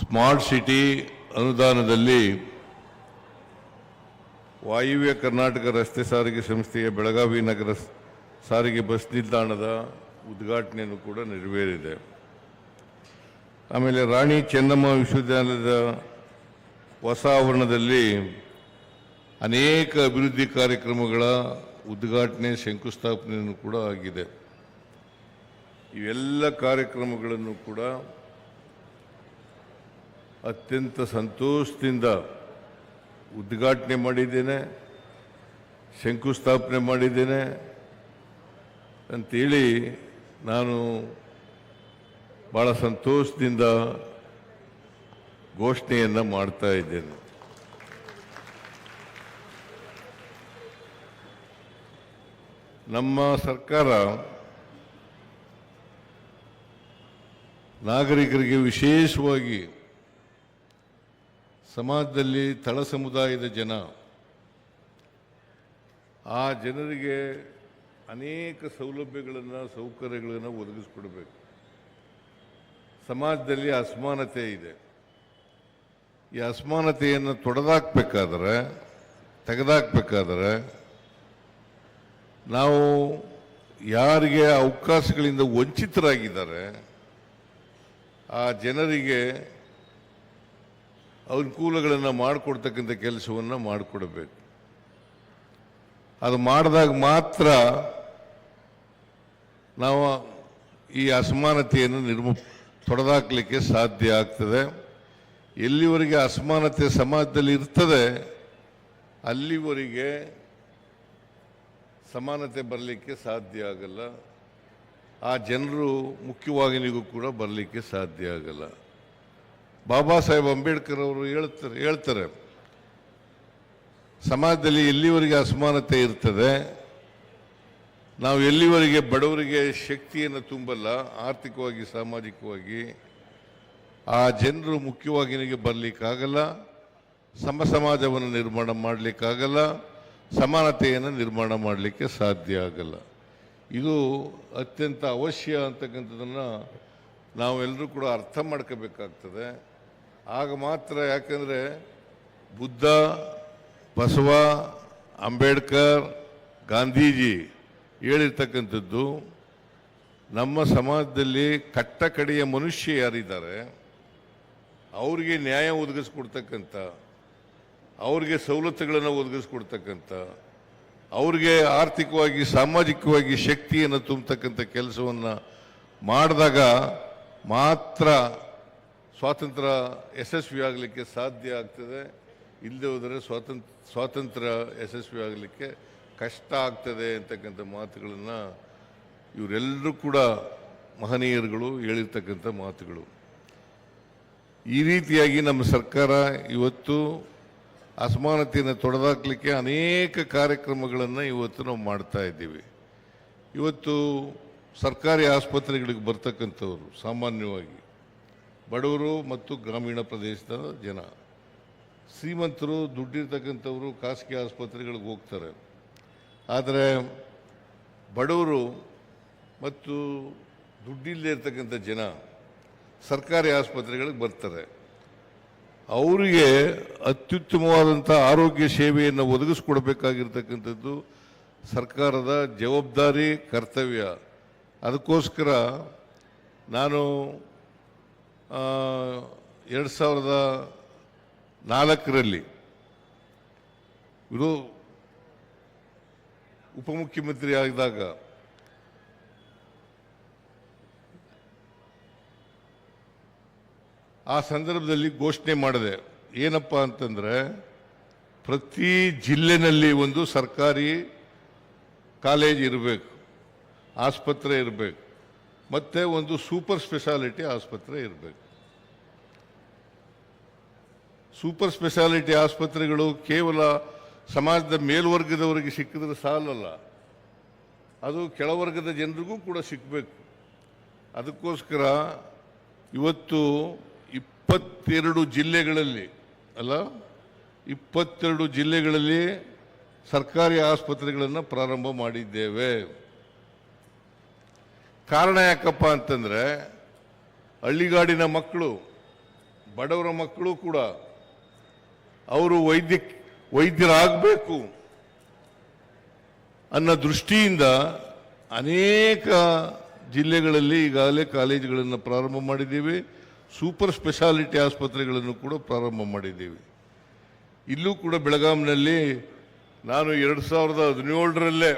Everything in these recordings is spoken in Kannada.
ಸ್ಮಾರ್ಟ್ ಸಿಟಿ ಅನುದಾನದಲ್ಲಿ ವಾಯುವ್ಯ ಕರ್ನಾಟಕ ರಸ್ತೆ ಸಾರಿಗೆ ಸಂಸ್ಥೆಯ ಬೆಳಗಾವಿ ನಗರ ಸಾರಿಗೆ ಬಸ್ ನಿಲ್ದಾಣದ ಉದ್ಘಾಟನೆಯನ್ನು ಕೂಡ ನೆರವೇರಿದೆ. ಆಮೇಲೆ ರಾಣಿ ಚೆನ್ನಮ್ಮ ವಿಶ್ವವಿದ್ಯಾಲಯದ ಹೊಸ ಆವರಣದಲ್ಲಿ ಅನೇಕ ಅಭಿವೃದ್ಧಿ ಕಾರ್ಯಕ್ರಮಗಳ ಉದ್ಘಾಟನೆ, ಶಂಕುಸ್ಥಾಪನೆಯನ್ನು ಕೂಡ ಆಗಿದೆ. ಇವೆಲ್ಲ ಕಾರ್ಯಕ್ರಮಗಳನ್ನು ಕೂಡ ಅತ್ಯಂತ ಸಂತೋಷದಿಂದ ಉದ್ಘಾಟನೆ ಮಾಡಿದ್ದೇನೆ, ಶಂಕುಸ್ಥಾಪನೆ ಮಾಡಿದ್ದೇನೆ ಅಂತೇಳಿ ನಾನು ಭಾಳ ಸಂತೋಷದಿಂದ ಘೋಷಣೆಯನ್ನು ಮಾಡ್ತಾ ಇದ್ದೇನೆ. ನಮ್ಮ ಸರ್ಕಾರ ನಾಗರಿಕರಿಗೆ ವಿಶೇಷವಾಗಿ ಸಮಾಜದಲ್ಲಿ ತಳ ಸಮುದಾಯದ ಜನ, ಆ ಜನರಿಗೆ ಅನೇಕ ಸೌಲಭ್ಯಗಳನ್ನು, ಸೌಕರ್ಯಗಳನ್ನು ಒದಗಿಸ್ಕೊಡ್ಬೇಕು. ಸಮಾಜದಲ್ಲಿ ಅಸಮಾನತೆ ಇದೆ. ಈ ಅಸಮಾನತೆಯನ್ನು ತೊಡೆದಾಕ್ಬೇಕಾದ್ರೆ, ತೆಗೆದಾಕ್ಬೇಕಾದ್ರೆ ನಾವು ಯಾರಿಗೆ ಅವಕಾಶಗಳಿಂದ ವಂಚಿತರಾಗಿದ್ದಾರೆ, ಆ ಜನರಿಗೆ ಅನುಕೂಲಗಳನ್ನು ಮಾಡಿಕೊಡ್ತಕ್ಕಂಥ ಕೆಲಸವನ್ನು ಮಾಡಿಕೊಡಬೇಕು. ಅದು ಮಾಡಿದಾಗ ಮಾತ್ರ ನಾವು ಈ ಅಸಮಾನತೆಯನ್ನು ನಿರ್ಮ, ತೊಡೆದಾಕಲಿಕ್ಕೆ ಸಾಧ್ಯ ಆಗ್ತದೆ. ಎಲ್ಲಿವರೆಗೆ ಅಸಮಾನತೆ ಸಮಾಜದಲ್ಲಿ ಇರ್ತದೆ, ಅಲ್ಲಿವರೆಗೆ ಸಮಾನತೆ ಬರಲಿಕ್ಕೆ ಸಾಧ್ಯ ಆಗಲ್ಲ. ಆ ಜನರು ಮುಖ್ಯವಾಹಿನಿಗೂ ಕೂಡ ಬರಲಿಕ್ಕೆ ಸಾಧ್ಯ ಆಗಲ್ಲ. ಬಾಬಾ ಸಾಹೇಬ್ ಅಂಬೇಡ್ಕರ್ ಅವರು ಹೇಳ್ತಾರೆ ಹೇಳ್ತಾರೆ, ಸಮಾಜದಲ್ಲಿ ಎಲ್ಲಿವರೆಗೆ ಅಸಮಾನತೆ ಇರ್ತದೆ, ನಾವು ಎಲ್ಲಿವರೆಗೆ ಬಡವರಿಗೆ ಶಕ್ತಿಯನ್ನು ತುಂಬಲ್ಲ, ಆರ್ಥಿಕವಾಗಿ, ಸಾಮಾಜಿಕವಾಗಿ, ಆ ಜನರು ಮುಖ್ಯವಾಹಿನಿಗೆ ಬರಲಿಕ್ಕಾಗಲ್ಲ, ಸಮ ಸಮಾಜವನ್ನು ನಿರ್ಮಾಣ ಮಾಡಲಿಕ್ಕಾಗಲ್ಲ, ಸಮಾನತೆಯನ್ನು ನಿರ್ಮಾಣ ಮಾಡಲಿಕ್ಕೆ ಸಾಧ್ಯ ಆಗಲ್ಲ. ಇದು ಅತ್ಯಂತ ಅವಶ್ಯ ಅಂತಕ್ಕಂಥದ್ದನ್ನು ನಾವೆಲ್ಲರೂ ಕೂಡ ಅರ್ಥ ಮಾಡ್ಕೋಬೇಕಾಗ್ತದೆ. ಆಗ ಮಾತ್ರ ಯಾಕಂದರೆ ಬುದ್ಧ, ಬಸವ, ಅಂಬೇಡ್ಕರ್, ಗಾಂಧೀಜಿ ಹೇಳಿರ್ತಕ್ಕಂಥದ್ದು, ನಮ್ಮ ಸಮಾಜದಲ್ಲಿ ಕಟ್ಟ ಕಡೆಯ ಮನುಷ್ಯ ಯಾರಿದ್ದಾರೆ, ಅವ್ರಿಗೆ ನ್ಯಾಯ ಒದಗಿಸ್ಕೊಡ್ತಕ್ಕಂಥ, ಅವ್ರಿಗೆ ಸವಲತ್ತುಗಳನ್ನು ಒದಗಿಸ್ಕೊಡ್ತಕ್ಕಂಥ, ಅವ್ರಿಗೆ ಆರ್ಥಿಕವಾಗಿ, ಸಾಮಾಜಿಕವಾಗಿ ಶಕ್ತಿಯನ್ನು ತುಂಬತಕ್ಕಂಥ ಕೆಲಸವನ್ನು ಮಾಡಿದಾಗ ಮಾತ್ರ ಸ್ವಾತಂತ್ರ್ಯ ಯಶಸ್ವಿಯಾಗಲಿಕ್ಕೆ ಸಾಧ್ಯ ಆಗ್ತದೆ. ಇಲ್ಲದೆ ಹೋದರೆ ಸ್ವಾತಂತ್ರ್ಯ ಸ್ವಾತಂತ್ರ್ಯ ಯಶಸ್ವಿ ಆಗಲಿಕ್ಕೆ ಕಷ್ಟ ಆಗ್ತದೆ ಅಂತಕ್ಕಂಥ ಮಾತುಗಳನ್ನು ಇವರೆಲ್ಲರೂ ಕೂಡ ಮಹನೀಯರುಗಳು ಹೇಳಿರ್ತಕ್ಕಂಥ ಮಾತುಗಳು. ಈ ರೀತಿಯಾಗಿ ನಮ್ಮ ಸರ್ಕಾರ ಇವತ್ತು ಅಸಮಾನತೆಯನ್ನು ತೊಡೆದಾಕಲಿಕ್ಕೆ ಅನೇಕ ಕಾರ್ಯಕ್ರಮಗಳನ್ನು ಇವತ್ತು ನಾವು ಮಾಡ್ತಾ ಇದ್ದೀವಿ. ಇವತ್ತು ಸರ್ಕಾರಿ ಆಸ್ಪತ್ರೆಗಳಿಗೆ ಬರ್ತಕ್ಕಂಥವ್ರು ಸಾಮಾನ್ಯವಾಗಿ ಬಡವರು ಮತ್ತು ಗ್ರಾಮೀಣ ಪ್ರದೇಶದ ಜನ. ಶ್ರೀಮಂತರು ದುಡ್ಡಿರ್ತಕ್ಕಂಥವರು ಖಾಸಗಿ ಆಸ್ಪತ್ರೆಗಳಿಗೆ ಹೋಗ್ತಾರೆ. ಆದರೆ ಬಡವರು ಮತ್ತು ದುಡ್ಡಿಲ್ಲದೆ ಇರ್ತಕ್ಕಂಥ ಜನ ಸರ್ಕಾರಿ ಆಸ್ಪತ್ರೆಗಳಿಗೆ ಬರ್ತಾರೆ. ಅವರಿಗೆ ಅತ್ಯುತ್ತಮವಾದಂಥ ಆರೋಗ್ಯ ಸೇವೆಯನ್ನು ಒದಗಿಸ್ಕೊಡ್ಬೇಕಾಗಿರ್ತಕ್ಕಂಥದ್ದು ಸರ್ಕಾರದ ಜವಾಬ್ದಾರಿ, ಕರ್ತವ್ಯ. ಅದಕ್ಕೋಸ್ಕರ ನಾನು ಎರಡು ಸಾವಿರದ ನಾಲ್ಕರಲ್ಲಿ ವಿರೋ ಉಪಮುಖ್ಯಮಂತ್ರಿ ಆಗಿದಾಗ ಆ ಸಂದರ್ಭದಲ್ಲಿ ಘೋಷಣೆ ಮಾಡಿದೆ. ಏನಪ್ಪ ಅಂತಂದರೆ, ಪ್ರತಿ ಜಿಲ್ಲೆನಲ್ಲಿ ಒಂದು ಸರ್ಕಾರಿ ಕಾಲೇಜ್ ಇರಬೇಕು. ಆಸ್ಪತ್ರೆ ಇರಬೇಕು. ಮತ್ತೆ ಒಂದು ಸೂಪರ್ ಸ್ಪೆಷಾಲಿಟಿ ಆಸ್ಪತ್ರೆ ಇರಬೇಕು. ಸೂಪರ್ ಸ್ಪೆಷಾಲಿಟಿ ಆಸ್ಪತ್ರೆಗಳು ಕೇವಲ ಸಮಾಜದ ಮೇಲ್ವರ್ಗದವರಿಗೆ ಸಿಕ್ಕಿದ್ರೆ ಸಾಲಲ್ಲ. ಅದು ಕೆಳವರ್ಗದ ಜನರಿಗೂ ಕೂಡ ಸಿಕ್ಕಬೇಕು ಅದಕ್ಕೋಸ್ಕರ ಇವತ್ತು ಇಪ್ಪತ್ತೆರಡು ಜಿಲ್ಲೆಗಳಲ್ಲಿ, ಅಲ್ಲ? ಇಪ್ಪತ್ತೆರಡು ಜಿಲ್ಲೆಗಳಲ್ಲಿ ಸರ್ಕಾರಿ ಆಸ್ಪತ್ರೆಗಳನ್ನು ಪ್ರಾರಂಭ ಮಾಡಿದ್ದೇವೆ. ಕಾರಣ ಯಾಕಪ್ಪ ಅಂತಂದರೆ ಹಳ್ಳಿಗಾಡಿನ ಮಕ್ಕಳು, ಬಡವರ ಮಕ್ಕಳು ಕೂಡ ಅವರು ವೈದ್ಯ ವೈದ್ಯರಾಗಬೇಕು ಅನ್ನೋ ದೃಷ್ಟಿಯಿಂದ ಅನೇಕ ಜಿಲ್ಲೆಗಳಲ್ಲಿ ಈಗಾಗಲೇ ಕಾಲೇಜುಗಳನ್ನು ಪ್ರಾರಂಭ ಮಾಡಿದ್ದೀವಿ. ಸೂಪರ್ ಸ್ಪೆಷಾಲಿಟಿ ಆಸ್ಪತ್ರೆಗಳನ್ನು ಕೂಡ ಪ್ರಾರಂಭ ಮಾಡಿದ್ದೀವಿ. ಇಲ್ಲೂ ಕೂಡ ಬೆಳಗಾಂನಲ್ಲಿ ನಾನು ಎರಡು ಸಾವಿರದ ಹದಿನೇಳರಲ್ಲೇ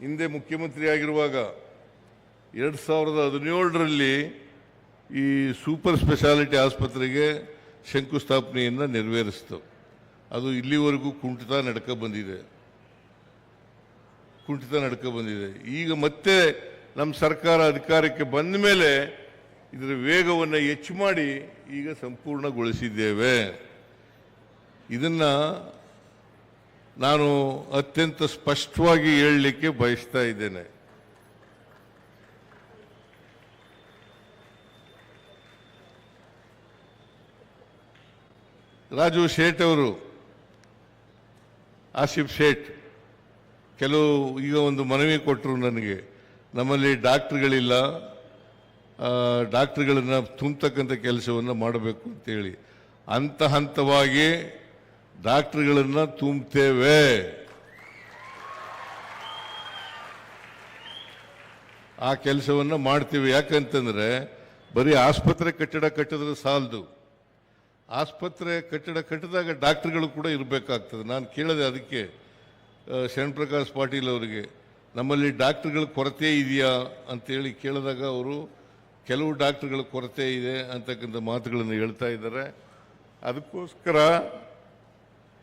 ಹಿಂದೆ ಮುಖ್ಯಮಂತ್ರಿ ಆಗಿರುವಾಗ ಎರಡು ಸಾವಿರದ ಹದಿನೇಳರಲ್ಲಿ ಈ ಸೂಪರ್ ಸ್ಪೆಷಾಲಿಟಿ ಆಸ್ಪತ್ರೆಗೆ ಶಂಕುಸ್ಥಾಪನೆಯನ್ನು ನೆರವೇರಿಸ್ತು. ಅದು ಇಲ್ಲಿವರೆಗೂ ಕುಂಠಿತ ನಡ್ಕ ಬಂದಿದೆ. ಕುಂಠಿತ ನಡ್ಕ ಬಂದಿದೆ. ಈಗ ಮತ್ತೆ ನಮ್ಮ ಸರ್ಕಾರ ಅಧಿಕಾರಕ್ಕೆ ಬಂದ ಮೇಲೆ ಇದರ ವೇಗವನ್ನು ಹೆಚ್ಚು ಮಾಡಿ ಈಗ ಸಂಪೂರ್ಣಗೊಳಿಸಿದ್ದೇವೆ. ಇದನ್ನ ನಾನು ಅತ್ಯಂತ ಸ್ಪಷ್ಟವಾಗಿ ಹೇಳಲಿಕ್ಕೆ ಬಯಸ್ತಾ ಇದ್ದೇನೆ. ರಾಜು ಶೇಟ್ ಅವರು, ಆಸಿಫ್ ಶೇಟ್, ಕೆಲವು ಈಗ ಒಂದು ಮನವಿ ಕೊಟ್ಟರು ನನಗೆ. ನಮ್ಮಲ್ಲಿ ಡಾಕ್ಟ್ರುಗಳಿಲ್ಲ. ಡಾಕ್ಟ್ರುಗಳನ್ನು ತುಂಬತಕ್ಕಂಥ ಕೆಲಸವನ್ನು ಮಾಡಬೇಕು ಅಂತೇಳಿ ಹಂತ ಹಂತವಾಗಿ ಡಾಕ್ಟ್ರುಗಳನ್ನು ತುಂಬುತ್ತೇವೆ. ಆ ಕೆಲಸವನ್ನು ಮಾಡ್ತೀವಿ. ಯಾಕಂತಂದರೆ ಬರೀ ಆಸ್ಪತ್ರೆ ಕಟ್ಟಡ ಕಟ್ಟಿದ್ರೆ ಸಾಲದು. ಆಸ್ಪತ್ರೆ ಕಟ್ಟಡ ಕಟ್ಟಿದಾಗ ಡಾಕ್ಟರ್ಗಳು ಕೂಡ ಇರಬೇಕಾಗ್ತದೆ. ನಾನು ಕೇಳಿದೆ ಅದಕ್ಕೆ ಶರಣ್ ಪ್ರಕಾಶ್ ಪಾಟೀಲ್ ಅವರಿಗೆ, ನಮ್ಮಲ್ಲಿ ಡಾಕ್ಟರ್ಗಳ ಕೊರತೆ ಇದೆಯಾ ಅಂತೇಳಿ ಕೇಳಿದಾಗ ಅವರು, ಕೆಲವು ಡಾಕ್ಟರ್ಗಳ ಕೊರತೆ ಇದೆ ಅಂತಕ್ಕಂಥ ಮಾತುಗಳನ್ನು ಹೇಳ್ತಾ ಇದ್ದಾರೆ. ಅದಕ್ಕೋಸ್ಕರ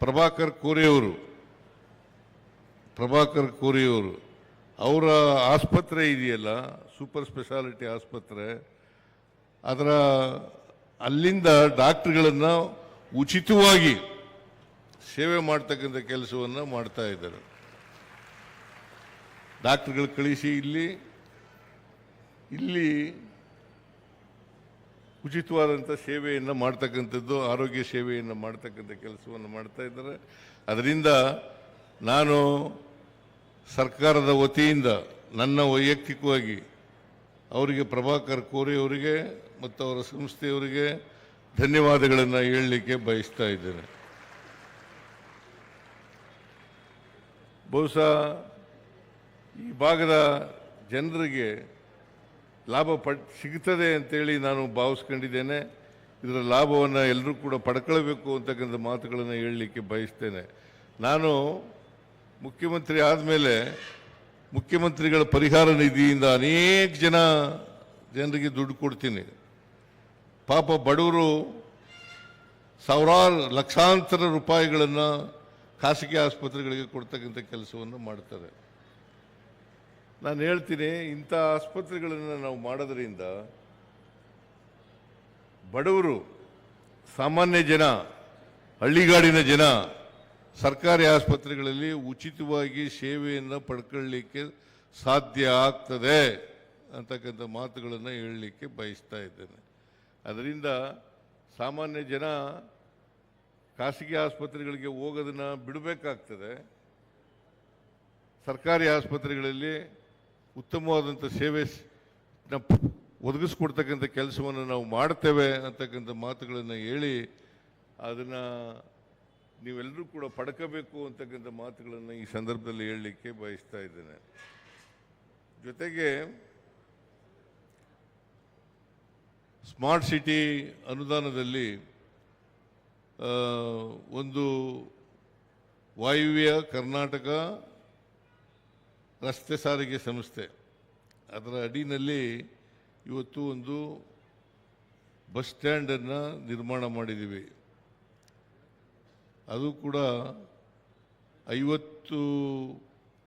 ಪ್ರಭಾಕರ್ ಕೋರೆಯವರು ಪ್ರಭಾಕರ್ ಕೋರೆಯವರು, ಅವರ ಆಸ್ಪತ್ರೆ ಇದೆಯಲ್ಲ, ಸೂಪರ್ ಸ್ಪೆಷಾಲಿಟಿ ಆಸ್ಪತ್ರೆ, ಅದರ ಅಲ್ಲಿಂದ ಡಾಕ್ಟ್ರುಗಳನ್ನು ಉಚಿತವಾಗಿ ಸೇವೆ ಮಾಡ್ತಕ್ಕಂಥ ಕೆಲಸವನ್ನು ಮಾಡ್ತಾ ಇದ್ದಾರೆ. ಡಾಕ್ಟ್ರುಗಳು ಕಳಿಸಿ ಇಲ್ಲಿ ಇಲ್ಲಿ ಉಚಿತವಾದಂಥ ಸೇವೆಯನ್ನು ಮಾಡ್ತಕ್ಕಂಥದ್ದು, ಆರೋಗ್ಯ ಸೇವೆಯನ್ನು ಮಾಡ್ತಕ್ಕಂಥ ಕೆಲಸವನ್ನು ಮಾಡ್ತಾ ಇದ್ದಾರೆ. ಅದರಿಂದ ನಾನು ಸರ್ಕಾರದ ವತಿಯಿಂದ ನನ್ನ ವೈಯಕ್ತಿಕವಾಗಿ ಅವರಿಗೆ ಪ್ರಭಾಕರ್ ಕೋರಿ ಅವರಿಗೆ ಮತ್ತು ಅವರ ಸಂಸ್ಥೆಯವರಿಗೆ ಧನ್ಯವಾದಗಳನ್ನು ಹೇಳಲಿಕ್ಕೆ ಬಯಸ್ತಾ ಇದ್ದೇನೆ. ಬಹುಶಃ ಈ ಭಾಗದ ಜನರಿಗೆ ಲಾಭ ಪಡ್, ಸಿಗ್ತದೆ ಅಂತೇಳಿ ನಾನು ಭಾವಿಸ್ಕೊಂಡಿದ್ದೇನೆ. ಇದರ ಲಾಭವನ್ನು ಎಲ್ಲರೂ ಕೂಡ ಪಡ್ಕೊಳ್ಬೇಕು ಅಂತಕ್ಕಂಥ ಮಾತುಗಳನ್ನು ಹೇಳಲಿಕ್ಕೆ ಬಯಸ್ತೇನೆ. ನಾನು ಮುಖ್ಯಮಂತ್ರಿ ಆದಮೇಲೆ ಮುಖ್ಯಮಂತ್ರಿಗಳ ಪರಿಹಾರ ನಿಧಿಯಿಂದ ಅನೇಕ ಜನ ಜನರಿಗೆ ದುಡ್ಡು ಕೊಡ್ತೀನಿ. ಪಾಪ ಬಡವರು ಸಾವಿರಾರು ಲಕ್ಷಾಂತರ ರೂಪಾಯಿಗಳನ್ನು ಖಾಸಗಿ ಆಸ್ಪತ್ರೆಗಳಿಗೆ ಕೊಡ್ತಕ್ಕಂಥ ಕೆಲಸವನ್ನು ಮಾಡ್ತಾರೆ. ನಾನು ಹೇಳ್ತೀನಿ, ಇಂಥ ಆಸ್ಪತ್ರೆಗಳನ್ನು ನಾವು ಮಾಡೋದ್ರಿಂದ ಬಡವರು, ಸಾಮಾನ್ಯ ಜನ, ಹಳ್ಳಿಗಾಡಿನ ಜನ, ಸರ್ಕಾರಿ ಆಸ್ಪತ್ರೆಗಳಲ್ಲಿ ಉಚಿತವಾಗಿ ಸೇವೆಯನ್ನು ಪಡ್ಕೊಳ್ಳಿಕ್ಕೆ ಸಾಧ್ಯ ಆಗ್ತದೆ ಅಂತಕ್ಕಂಥ ಮಾತುಗಳನ್ನು ಹೇಳಲಿಕ್ಕೆ ಬಯಸ್ತಾ ಇದ್ದೇನೆ. ಅದರಿಂದ ಸಾಮಾನ್ಯ ಜನ ಖಾಸಗಿ ಆಸ್ಪತ್ರೆಗಳಿಗೆ ಹೋಗೋದನ್ನು ಬಿಡಬೇಕಾಗ್ತದೆ. ಸರ್ಕಾರಿ ಆಸ್ಪತ್ರೆಗಳಲ್ಲಿ ಉತ್ತಮವಾದಂಥ ಸೇವೆ ಒದಗಿಸ್ಕೊಡ್ತಕ್ಕಂಥ ಕೆಲಸವನ್ನು ನಾವು ಮಾಡ್ತೇವೆ ಅಂತಕ್ಕಂಥ ಮಾತುಗಳನ್ನು ಹೇಳಿ ಅದನ್ನು ನೀವೆಲ್ಲರೂ ಕೂಡ ಪಡ್ಕೋಬೇಕು ಅಂತಕ್ಕಂಥ ಮಾತುಗಳನ್ನು ಈ ಸಂದರ್ಭದಲ್ಲಿ ಹೇಳಲಿಕ್ಕೆ ಬಯಸ್ತಾ ಇದ್ದೇನೆ. ಜೊತೆಗೆ ಸ್ಮಾರ್ಟ್ ಸಿಟಿ ಅನುದಾನದಲ್ಲಿ ಒಂದು ವಾಯುವ್ಯ ಕರ್ನಾಟಕ ರಸ್ತೆ ಸಾರಿಗೆ ಸಂಸ್ಥೆ. ಅದರ ಅಡಿನಲ್ಲಿ ಇವತ್ತು ಒಂದು ಬಸ್ ಸ್ಟ್ಯಾಂಡನ್ನು ನಿರ್ಮಾಣ ಮಾಡಿದ್ದೀವಿ. ಅದು ಕೂಡ ಐವತ್ತು